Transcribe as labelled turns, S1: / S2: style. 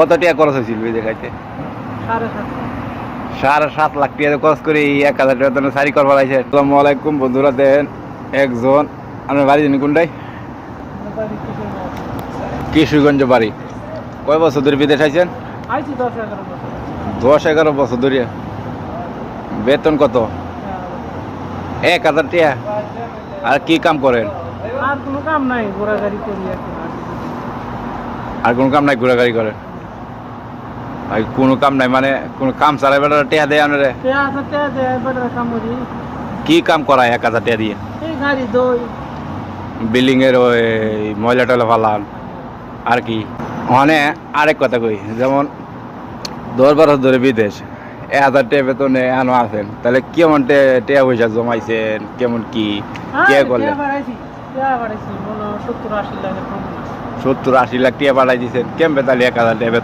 S1: কত টাকা খরচ হয়েছিল বিদেশ খাইতে
S2: সাড়ে
S1: সাত লাখ। টাকা খরচ করে এই এক হাজার টাকা তো সারি করবার আছে আসসালামু আলাইকুম বন্ধুরা দেন একজন। আপনার বাড়ি জানি কোনটাই? কিশোরগঞ্জ। বাড়ি। কয় বছর ধরে বিদেশ আইছেন?
S2: দশ এগারো বছর।
S1: ধরে। বেতন কত? এক হাজার টাকা। আর কি কাম করেন?
S2: আর কোনো কাম নাই ঘোরাঘুরি করি আর
S1: কোনো কাম নাই ঘোরাঘুরি করেন? আর কোনো কাম নাই মানে কোনো কাম চালাই বেড়া টেয়া দেয় আপনারে
S2: কে কাম করি।
S1: কি কাম করায় এক হাজার টাকা দিয়ে?
S2: এই গাড়ি দই।
S1: বিল্ডিং এর ওই ময়লা টয়লা ফালান। আর কি? মানে আরেক কথা কই যেমন দশ বারো ধরে বিদেশ এক হাজার টাকা বেতনে আনো আছেন তাহলে কেমন টে- টাকা পয়সা জমাইছেন কেমন কি? কে করলেন?
S2: বাড়াইছি কে হয় সত্তর আশি
S1: লাখ টাকা পাঠাই দিয়েছেন কেমন তাহলে এক হাজার বেতন?